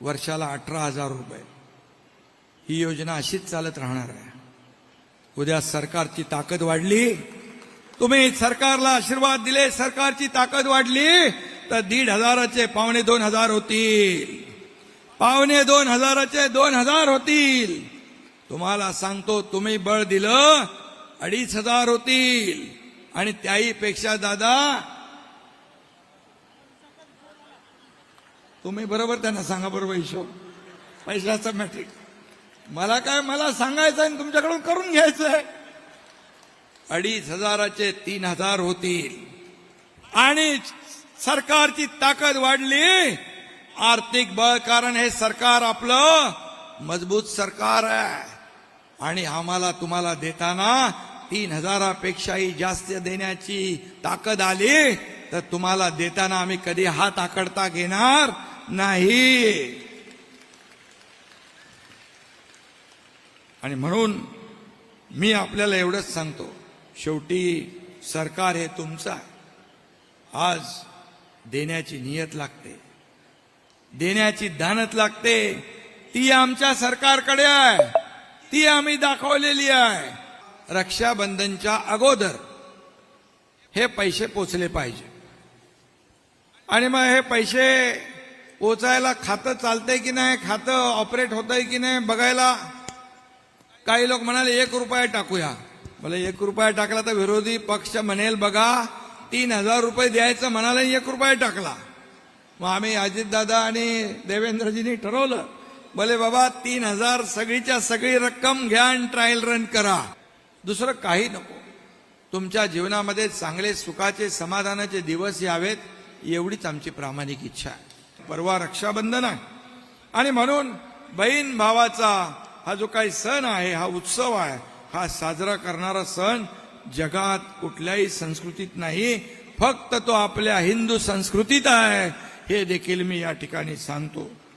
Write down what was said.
वर्षाला अठरा हजार रुपये. ही योजना अशीच चालत राहणार आहे. उद्या सरकारची ताकद वाढली तुम्ही सरकारला आशीर्वाद दिले सरकारची ताकद वाढली तर दीड हजाराचे पावणे दोन हजार होतील. पावणे दोन हजाराचे दोन हजार होतील. तुम्हाला सांगतो तुम्ही बळ दिलं अडीच हजार होतील. आणि त्याही पेक्षा दादा तुम्ही बरोबर त्यांना सांगा बरोबर हिशोब. पैशाचा मॅट्रिक मला काय मला सांगायचं आहे तुमच्याकडून करून घ्यायचं आहे अडीच हजाराचे तीन हजार होतील. आणि सरकारची ताकद वाढली. आर्थिक बळ कारण हे सरकार आपलं मजबूत सरकार आहे. आणि आम्हाला तुम्हाला देताना तीन हजारापेक्षाही जास्त देण्याची ताकद आली तर तुम्हाला देताना आम्ही कधी हात आकडता घेणार? नाही. आणि म्हणून मी आपल्याला एवढंच सांगतो शेवटी सरकार हे तुमचं आहे. आज देण्याची नियत लागते. देण्याची धानत लागते. ती आमच्या सरकारकडे आहे. ती आम्ही दाखवलेली आहे. रक्षाबंधनच्या अगोदर हे पैसे पोचले पाहिजे. आणि मग हे पैसे पोचायला खातं चालतंय की नाही खातं ऑपरेट होतंय की नाही बघायला. काही लोक म्हणाले एक रुपया टाकूया. मला एक रुपया टाकला तर विरोधी पक्ष म्हणेल बघा तीन हजार रुपये द्यायचं म्हणाले एक रुपया टाकला. मग आम्ही अजितदादा आणि देवेंद्रजींनी ठरवलं. भले बाबा तीन हजार सगळीच्या सगळी रक्कम घ्या आणि ट्रायल रन करा. दुसरं काही नको. तुमच्या जीवनामध्ये चांगले सुखाचे समाधानाचे दिवस यावेत एवढीच आमची प्रामाणिक इच्छा आहे. परवा रक्षाबंधन आहे. आणि म्हणून बहीण भावाचा हा जो काही सण आहे हा उत्सव आहे हा साजरा करणारा सण जगात कुठल्याही संस्कृतीत नाही. फक्त तो आपल्या हिंदू संस्कृतीत आहे. हे देखील मी या ठिकाणी सांगतो.